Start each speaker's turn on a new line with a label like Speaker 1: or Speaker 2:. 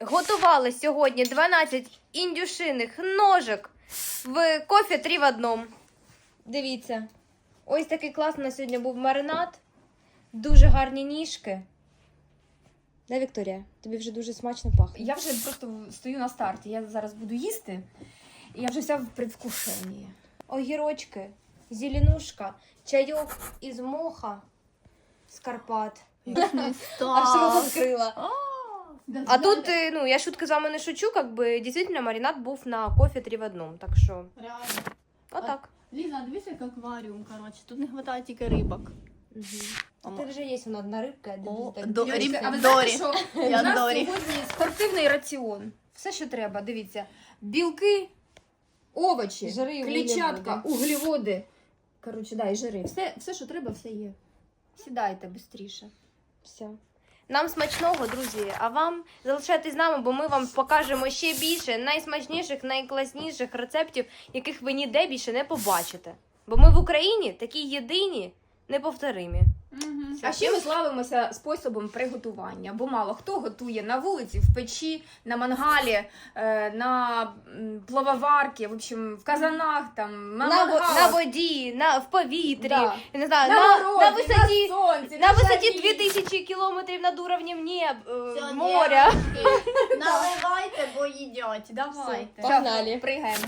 Speaker 1: готували сьогодні 12 індюшиних ножик в кофі 3 в одному. Дивіться. Ось такий класний на сьогодні був маринад. Дуже гарні ніжки. Да, Вікторія, тобі вже дуже смачно пахне.
Speaker 2: Я вже просто стою на старті. Я зараз буду їсти. І я вже вся в предвкушенні.
Speaker 1: Огірочки, зеленушка, чайок із моха з Карпат. Аж рот відкрила. А тут, е, ну, я шутки з вами не шучу, как бы, дійсно, маринад був на кофе 3 в одному. Так що,
Speaker 3: Реально.
Speaker 1: отак.
Speaker 3: Ліза, дивись, як акваріум, коротше. Тут не вистачає тільки рибок.
Speaker 1: Угу. Ти вже є вона одна рибка, я
Speaker 3: О,
Speaker 1: так
Speaker 3: до- риб-
Speaker 2: А ви
Speaker 3: Дорі.
Speaker 2: що
Speaker 3: Я
Speaker 2: у нас
Speaker 3: Дорі.
Speaker 2: сьогодні спортивний раціон. Все, що треба, дивіться. Білки, овочі,
Speaker 1: Жири і
Speaker 2: клітчатка, углеводи. Коротше, да, і жири. Все, все, що треба, все є. Сідайте швидше.
Speaker 1: Все. Нам смачного, друзі. А вам залишайтесь з нами, бо ми вам покажемо ще більше найсмачніших, найкласніших рецептів, яких ви ніде більше не побачите. Бо ми в Україні такі єдині, неповторимі.
Speaker 2: А ще ми славимося способом приготування, бо мало хто готує на вулиці, в печі, на мангалі, е, на м, плавоварці, в общем, в казанах, там, на,
Speaker 1: На, во- на воді, на, в повітрі,
Speaker 2: Да.
Speaker 1: я не знаю,
Speaker 2: на,
Speaker 1: на,
Speaker 2: городі,
Speaker 1: на висоті.
Speaker 2: на сонці,
Speaker 1: На висоті
Speaker 2: жарі.
Speaker 1: 2000 кілометрів над уровнем неб, е, моря.
Speaker 3: Наливайте, бо їдять. Давайте.
Speaker 1: Погнали.
Speaker 2: Пригаємо.